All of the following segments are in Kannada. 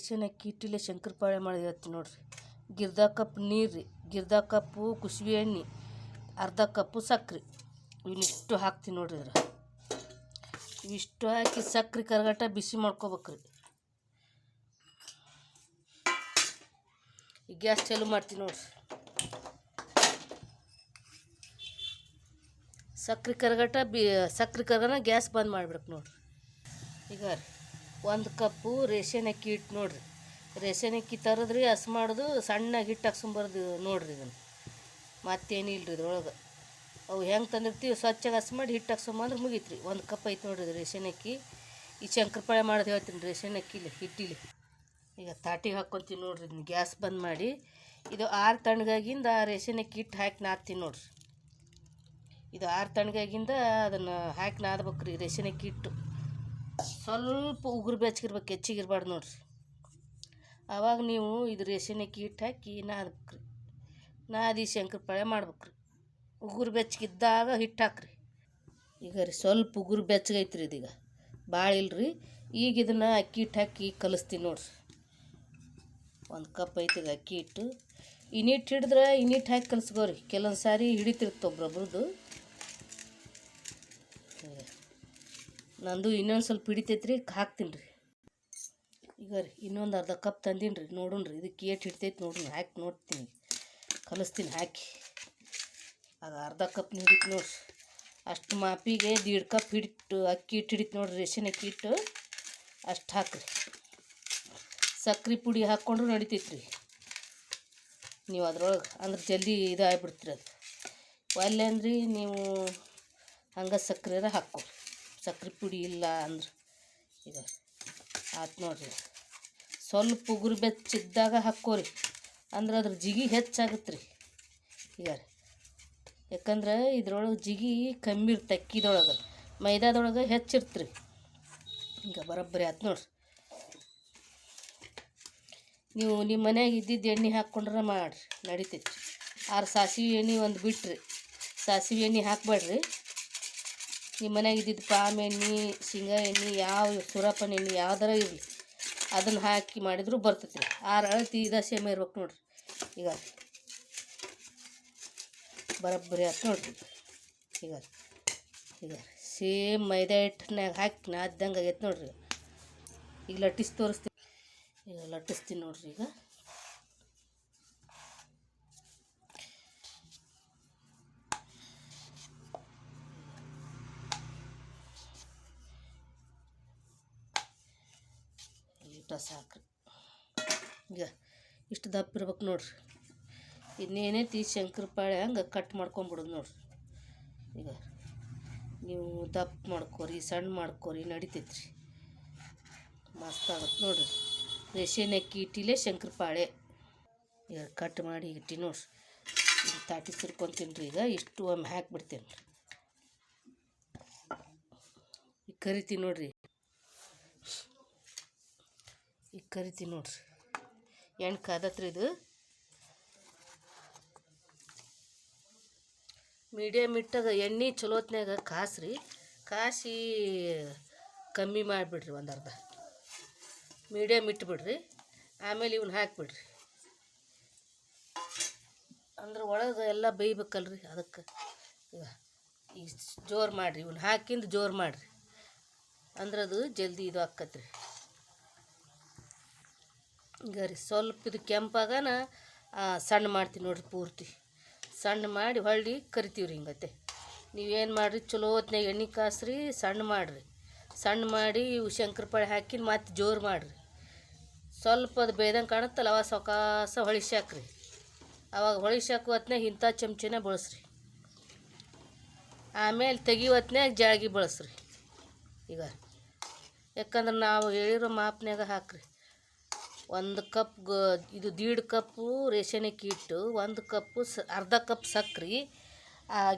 ರೇಷನ್ ಅಕ್ಕಿ ಹಿಟ್ಟಿಲೆ ಶಂಕರಪಾಳೆ ಮಾಡಿ ಹೇಳ್ತೀನಿ ನೋಡ್ರಿ. ಗಿರ್ದ ಕಪ್ ನೀರು ರೀ ಗಿರ್ದ ಕಪ್ಪು ಕುಸುಬಿ ಎಣ್ಣೆ, ಅರ್ಧ ಕಪ್ಪು ಸಕ್ಕರೆ ಇವನ್ನಿಷ್ಟು ಹಾಕ್ತೀನಿ ನೋಡ್ರಿ ಇದ್ರ. ಇವಿಷ್ಟು ಹಾಕಿ ಸಕ್ಕರೆ ಕರಗಟ ಬಿಸಿ ಮಾಡ್ಕೋಬೇಕ್ರಿ. ಈ ಗ್ಯಾಸ್ ಚಾಲು ಮಾಡ್ತೀನಿ ನೋಡ್ರಿ. ಸಕ್ಕರೆ ಕರಗಟ ಬಿ ಸಕ್ಕರೆ ಕರಗನ ಗ್ಯಾಸ್ ಬಂದ್ ಮಾಡ್ಬೇಕು ನೋಡ್ರಿ. ಈಗ ರೀ ಒಂದು ಕಪ್ಪು ರೇಷನ್ ಅಕ್ಕಿ ಹಿಟ್ಟು ನೋಡ್ರಿ. ರೇಷನ್ ಅಕ್ಕಿ ತರದ್ರಿ ಹಸ್ ಮಾಡೋದು, ಸಣ್ಣಗೆ ಹಿಟ್ಟು ಹಾಕ್ಸ್ಕೊಂಬರ್ದು ನೋಡ್ರಿ ಇದನ್ನು. ಮತ್ತೇನಿಲ್ಲ ರೀ ಇದ್ರೊಳಗೆ. ಅವು ಹೆಂಗೆ ತಂದಿರ್ತೀವಿ, ಸ್ವಚ್ಛಗೆ ಹಸ್ ಮಾಡಿ ಹಿಟ್ಟು ಹಾಕ್ಸ್ಕೊಂಬಂದ್ರೆ ಮುಗೀತು ರೀ ಒಂದು ಕಪ್ ಐತೆ ನೋಡ್ರಿ ರೇಷನ್ ಅಕ್ಕಿ. ಈ ಶಂಕರ್ಪಾಳೆ ಮಾಡೋದು ಹೇಳ್ತೀನಿ ರೇಷನ್ ಅಕ್ಕಿಲಿ ಹಿಟ್ಟಿಲಿ. ಈಗ ತಾಟಿಗೆ ಹಾಕ್ಕೊತೀನಿ ನೋಡ್ರಿ ಗ್ಯಾಸ್ ಬಂದ್ ಮಾಡಿ. ಇದು ಆರು ತಣ್ಣಗಾಗಿಂದ ರೇಷನ್ ಅಕ್ಕಿ ಹಿಟ್ಟು ಹಾಕಿ ನಾದ್ತೀನಿ ನೋಡ್ರಿ. ಇದು ಆರು ತಣ್ಣಗಾಗಿಂದ ಅದನ್ನು ಹಾಕಿ ನಾದ್ಬೇಕು ರೀ ರೇಷನ್ ಅಕ್ಕಿ ಹಿಟ್ಟು. ಸ್ವಲ್ಪ ಉಗುರು ಬೆಚ್ಚಗಿರ್ಬೇಕು ಹೆಚ್ಚಿಗಿರ್ಬಾರ್ದು ನೋಡ್ರಿ. ಆವಾಗ ನೀವು ಇದು ಅಕ್ಕಿ ಹಿಟ್ಟು ಹಾಕಿ ನಾದಬೇಕು ರೀ ನಾದಿ ಶಂಕರಪಾಳೆ ಮಾಡ್ಬೇಕು ರೀ ಉಗುರು ಬೆಚ್ಚಗಿದ್ದಾಗ ಹಿಟ್ಟು ಹಾಕ್ರಿ. ಈಗ ರೀ ಸ್ವಲ್ಪ ಉಗುರು ಬೆಚ್ಚಗೈತೆ ರೀ ಇದೀಗ. ಭಾಳ ಇಲ್ರಿ. ಈಗ ಇದನ್ನು ಅಕ್ಕಿ ಹಿಟ್ಟು ಹಾಕಿ ಕಲಿಸ್ತೀನಿ ನೋಡ್ರಿ. ಒಂದು ಕಪ್ ಐತೆ ಈಗ ಅಕ್ಕಿ ಹಿಟ್ಟು ಇನಿಟ್ಟು ಹಿಡಿದ್ರೆ ಇನಿಟ್ಟು ಹಾಕಿ ಕಲಿಸ್ಕೋರಿ. ಕೆಲವೊಂದು ಸಾರಿ ಹಿಡಿತಿರ್ತ ಒಬ್ರೊಬ್ರದ್ದು ನಂದು ಇನ್ನೊಂದು ಸ್ವಲ್ಪ ಹಿಡಿತೈತೆ ರೀ ಹಾಕ್ತೀನಿ ರೀ. ಈಗ ರೀ, ಇನ್ನೊಂದು ಅರ್ಧ ಕಪ್ ತಂದೀನಿ ರೀ ನೋಡೋಣ ರೀ, ಇದಕ್ಕೆ ಏಟ್ ಹಿಡಿತೈತೆ ನೋಡ್ರಿ ಹಾಕಿ ನೋಡ್ತೀನಿ. ಕಲಿಸ್ತೀನಿ, ಹಾಕಿ. ಅದು ಅರ್ಧ ಕಪ್ ಹಿಡಿತು ನೋಡ್ರಿ ಅಷ್ಟು ಮಾಪಿಗೆ ದೀಡ್ ಕಪ್ ಹಿಡಿಟ್ಟು ಅಕ್ಕಿ ಹಿಟ್ಟು ಹಿಡಿತು ನೋಡ್ರಿ ರೇಷನ್ ಅಕ್ಕಿ ಇಟ್ಟು ಅಷ್ಟು ಹಾಕ್ರಿ. ಸಕ್ರೆ ಪುಡಿ ಹಾಕ್ಕೊಂಡ್ರು ನಡಿತೈತೆ ರೀ ನೀವು ಅದ್ರೊಳಗೆ, ಅಂದ್ರೆ ಜಲ್ದಿ ಇದಾಗ್ಬಿಡ್ತೀರಿ ಅದು. ಒಲ್ಲೆ ಅಂದ್ರಿ ನೀವು ಹಂಗೆ ಸಕ್ಕರೆ ಹಾಕ್ಕೊರಿ. ಸಕ್ರೆ ಪುಡಿ ಇಲ್ಲ ಅಂದ್ರೆ. ಈಗ ಆತು ನೋಡಿರಿ. ಸ್ವಲ್ಪ ಉಗುರು ಬೆಚ್ಚಿದ್ದಾಗ ಹಾಕ್ಕೋರಿ ಅಂದ್ರೆ ಅದ್ರ ಜಿಗಿ ಹೆಚ್ಚಾಗುತ್ತೆ ರೀ. ಈಗ ಯಾಕಂದ್ರೆ ಇದ್ರೊಳಗೆ ಜಿಗಿ ಕಮ್ಮಿ ಇರ್ತೆ ಅಕ್ಕಿದೊಳಗೆ. ಮೈದಾದೊಳಗೆ ಹೆಚ್ಚಿರ್ತ್ರಿ. ಈಗ ಬರೋಬ್ಬರಿ ಆತು ನೋಡ್ರಿ. ನೀವು ನಿಮ್ಮ ಮನ್ಯಾಗ ಇದ್ದಿದ್ದು ಎಣ್ಣೆ ಹಾಕ್ಕೊಂಡ್ರೆ ಮಾಡಿರಿ. ನಡಿತೈತಿ. ಆರು ಸಾಸಿವೆ ಎಣ್ಣೆ ಒಂದು ಬಿಟ್ರಿ. ಸಾಸಿವೆ ಎಣ್ಣೆ ಹಾಕ್ಬೇಡ್ರಿ. ನಿಮ್ಮ ಮನ್ಯಾಗ ಇದ್ದಿದ್ದು ಪಾಮ್ ಎಣ್ಣೆ, ಶೇಂಗಾ ಎಣ್ಣೆ, ಯಾವ ಸುರಪ್ಪನ ಎಣ್ಣೆ ಯಾವ್ದಾರ ಇರಲಿ, ಅದನ್ನು ಹಾಕಿ ಮಾಡಿದ್ರು ಬರ್ತೈತಿ ಆರು ಅಳತಿ ಇದು ಸೇಮ್ ಇರ್ಬೇಕು ನೋಡ್ರಿ. ಈಗ ಬರೋಬ್ಬರಿ ಆಯ್ತು ನೋಡ್ರಿ. ಈಗ ಈಗ ಸೇಮ್ ಮೈದಾ ಹಿಟ್ಟನ್ಯಾಗ ಹಾಕಿ ನಾದ್ದಂಗೆ ಆಗೈತೆ ನೋಡ್ರಿ. ಈಗ ಲಟ್ಟಿಸಿ ತೋರಿಸ್ತೀನಿ. ಈಗ ಲಟ್ಟಿಸ್ತೀನಿ ನೋಡ್ರಿ ಈಗ. ಈಟ ಸಾಕು. ಈಗ ಇಷ್ಟು ದಪ್ಪ ಇರ್ಬೇಕು ನೋಡ್ರಿ. ಇನ್ನೇನೈತಿ ಶಂಕರಪಾಳೆ ಹಂಗೆ ಕಟ್ ಮಾಡ್ಕೊಂಬಿಡೋದು ನೋಡ್ರಿ. ಈಗ ನೀವು ದಪ್ಪ ಮಾಡ್ಕೋರಿ, ಸಣ್ಣ ಮಾಡ್ಕೋರಿ, ನಡಿತೈತ್ರಿ. ಮಸ್ತ್ ಆಗುತ್ತೆ ನೋಡ್ರಿ. ರೇಷನ್ ಅಕ್ಕಿ ಇಟ್ಟಿಲೆ ಶಂಕರಪಾಳೆ ಈಗ ಕಟ್ ಮಾಡಿ ಇಟ್ಟಿ ನೋಡ್ರಿ. ತಾಟಿ ಸುರ್ಕೊಂತೀನಿ ರೀ ಈಗ ಇಷ್ಟು ಒಮ್ಮೆ ಹಾಕಿಬಿಡ್ತೀನಿ ರೀ ಕರಿತೀನಿ ನೋಡ್ರಿ ಈಗ ಕರಿತೀನಿ ನೋಡ್ರಿ. ಎಣ್ಣೆ ಕಾದತ್ರಿ ಇದು. ಮೀಡಿಯಮ್ ಇಟ್ಟಾಗ ಎಣ್ಣೆ ಚಲೋತ್ನಾಗ ಕಾಸ್ರಿ. ಕಾಸಿ ಕಮ್ಮಿ ಮಾಡಿಬಿಡ್ರಿ ಒಂದು ಅರ್ಧ. ಮೀಡಿಯಮ್ ಇಟ್ಬಿಡ್ರಿ. ಆಮೇಲೆ ಇವನ್ನ ಹಾಕ್ಬಿಡ್ರಿ. ಅಂದ್ರೆ ಒಳಗೆ ಎಲ್ಲ ಬೇಯ್ಬೇಕಲ್ರಿ ಅದಕ್ಕೆ. ಈಗ ಜೋರು ಮಾಡಿರಿ ಇವನ್ನ ಹಾಕಿಂದು ಜೋರು ಮಾಡಿರಿ. ಅಂದ್ರೆ ಅದು ಜಲ್ದಿ ಇದು ಆಕ್ಕತ್ರಿ ಈಗ ರೀ ಸ್ವಲ್ಪ ಇದು ಕೆಂಪಾಗನ ಸಣ್ಣ ಮಾಡ್ತೀವಿ ನೋಡ್ರಿ ಪೂರ್ತಿ. ಸಣ್ಣ ಮಾಡಿ ಹೊಳ್ಳಿ ಕರಿತೀವಿ ರೀ ಹಿಂಗತ್ತೆ ನೀವೇನು ಮಾಡಿರಿ, ಚಲೋ ಹೊತ್ನಾಗ ಎಣ್ಣೆ ಕಾಸ್ರಿ, ಸಣ್ಣ ಮಾಡಿರಿ. ಸಣ್ಣ ಮಾಡಿ ಇವು ಶಂಕರಪಾಳೆ ಹಾಕಿ ಮತ್ತೆ ಜೋರು ಮಾಡಿರಿ. ಸ್ವಲ್ಪ ಅದು ಬೇದಂಗೆ ಕಾಣುತ್ತಲ್ಲ, ಅವಾಗ ಸೊಕಾಸ ಹೊಳಿಸಾಕ್ರಿ ಅವಾಗ ಹೊಳಿಸಾಕು ಹೊತ್ನಾಗ ಇಂಥ ಚಮಚನ ಬಳಸ್ರಿ. ಆಮೇಲೆ ತೆಗಿಯೋ ಹೊತ್ನ್ಯಾಗ ಜಾಳ್ಗಿ ಬಳಸ್ರಿ. ಈಗ ಯಾಕಂದ್ರೆ ನಾವು ಹೇಳಿರೋ ಮಾಪ್ನ್ಯಾಗ ಹಾಕ್ರಿ. ಒಂದು ಕಪ್ ಇದು ದೀಡ್ ಕಪ್ಪು ರೇಷನ್ ಅಕ್ಕಿ ಹಿಟ್ಟು ಒಂದು ಕಪ್ಪು ಅರ್ಧ ಕಪ್ ಸಕ್ರೆ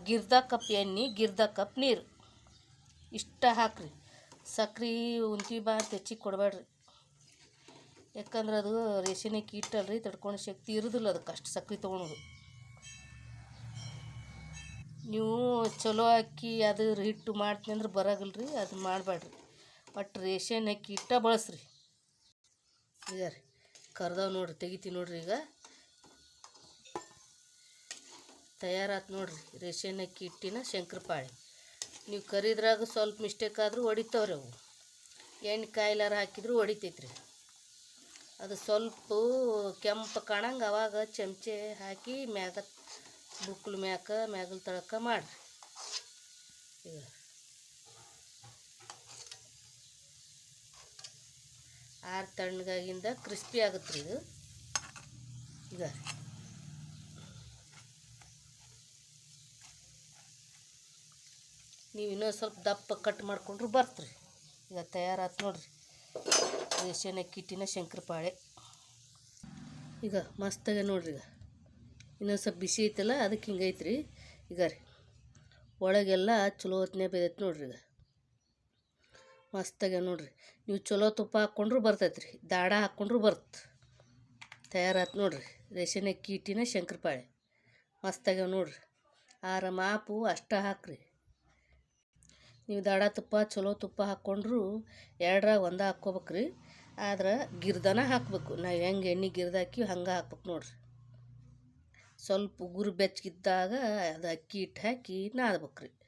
ಗಿರ್ದ ಕಪ್ ಎಣ್ಣೆ, ಗಿರ್ದ ಕಪ್ ನೀರು. ಇಷ್ಟ ಹಾಕ್ರಿ. ಸಕ್ರೆ ಉಂತಿ ಬಾ ಅಂತ ಹೆಚ್ಚಿಗೆ ಕೊಡಬೇಡ್ರಿ. ಯಾಕಂದ್ರೆ ಅದು ರೇಷನ್ ಅಕ್ಕಿ ಹಿಟ್ಟಲ್ರಿ ತಡ್ಕೊಂಡು ಶಕ್ತಿ ಇರೋದಿಲ್ಲ ಅದಕ್ಕೆ ಅಷ್ಟು ಸಕ್ರೆ ತೊಗೊಳೋದು. ನೀವು ಚಲೋ ಅಕ್ಕಿ ಅದು ಹಿಟ್ಟು ಮಾಡ್ತೀನಿ ಅಂದ್ರೆ ಬರೋಗಿಲ್ಲ ರೀ ಅದು ಮಾಡಬೇಡ್ರಿ. ಒಟ್ಟು ರೇಷನ್ ಅಕ್ಕಿ ಹಿಟ್ಟ ಬಳಸ್ರಿ. ಈಗ ರೀ. ಕರ್ದವ್ ನೋಡ್ರಿ ತೆಗಿತೀವಿ ನೋಡ್ರಿ ಈಗ. ತಯಾರಾತು ನೋಡ್ರಿ, ರೇಷನ್ ಅಕ್ಕಿ ಹಿಟ್ಟಿನ ಶಂಕರಪಾಳೆ. ನೀವು ಕರಿದ್ರಾಗ ಸ್ವಲ್ಪ ಮಿಸ್ಟೇಕ್ ಆದರೂ ಹೊಡಿತಾವ್ರಿ ಅವು. ಎಣ್ಣೆ ಕಾಯಿಲಾರ ಹಾಕಿದ್ರು ಹೊಡಿತೈತ್ರಿ. ಅದು ಸ್ವಲ್ಪ ಕೆಂಪು ಕಾಣಂಗೆ ಅವಾಗ ಚಮಚೆ ಹಾಕಿ ಮ್ಯಾಗ ಬುಕ್ಳು ಮ್ಯಾಕ, ಮ್ಯಾಗಲ್ ತಳಕ ಮಾಡಿರಿ. ಈಗ ಆರು ತಣ್ಣಗಾಗಿಂದ ಕ್ರಿಸ್ಪಿ ಆಗುತ್ತೆ ಇದು. ಈಗ. ನೀವು ಇನ್ನೊಂದು ಸ್ವಲ್ಪ ದಪ್ಪ ಕಟ್ ಮಾಡ್ಕೊಂಡ್ರು ಬರ್ತ್ರಿ. ಈಗ ತಯಾರಾತು ನೋಡ್ರಿ. ರೇಷನ್ ಅಕ್ಕಿಟ್ಟಿನ ಶಂಕರಪಾಳೆ. ಈಗ ಮಸ್ತಾಗೆ ನೋಡ್ರಿ ಈಗ. ಇನ್ನೊಂದು ಸ್ವಲ್ಪ ಬಿಸಿ ಐತಲ್ಲ ಅದಕ್ಕೆ ಹಿಂಗೈತ್ರಿ ಈಗ ರೀ. ಒಳಗೆಲ್ಲ ಚಲೋ ಹೊತ್ನ್ಯಾಗ ಬೇದೈತೆ ನೋಡ್ರಿ ಈಗ. ಮಸ್ತಾಗ ನೋಡ್ರಿ. ನೀವು ಚಲೋ ತುಪ್ಪ ಹಾಕ್ಕೊಂಡ್ರು ಬರ್ತೈತೆ ರೀ ದಾಡ ಹಾಕ್ಕೊಂಡ್ರು ಬರ್ತೆ. ತಯಾರಾತು ನೋಡ್ರಿ. ರೇಷನ್ ಅಕ್ಕಿ, ಹಿಟ್ಟಿನ ಶಂಕರಪಾಳೆ. ಮಸ್ತಾಗ್ಯಾವ ನೋಡ್ರಿ. ಆರ ಮಾಪು ಅಷ್ಟ ಹಾಕ್ರಿ. ನೀವು ದಾಡ ತುಪ್ಪ, ಚಲೋ ತುಪ್ಪ ಹಾಕ್ಕೊಂಡ್ರು ಎರಡರಾಗ ಒಂದು ಹಾಕ್ಕೋಬೇಕ್ರಿ. ಆದ್ರೆ ಗಿರ್ದನ ಹಾಕಬೇಕು. ನಾವು ಹೆಂಗೆ ಎಣ್ಣೆ ಗಿರ್ದ ಹಾಕಿ ಹಂಗೆ ಹಾಕ್ಬೇಕು ನೋಡ್ರಿ. ಸ್ವಲ್ಪ ಉಗುರು ಬೆಚ್ಚಗಿದ್ದಾಗ ಅದು ಅಕ್ಕಿ ಹಿಟ್ಟು ಹಾಕಿ ನಾದ್ಬೇಕ್ರಿ.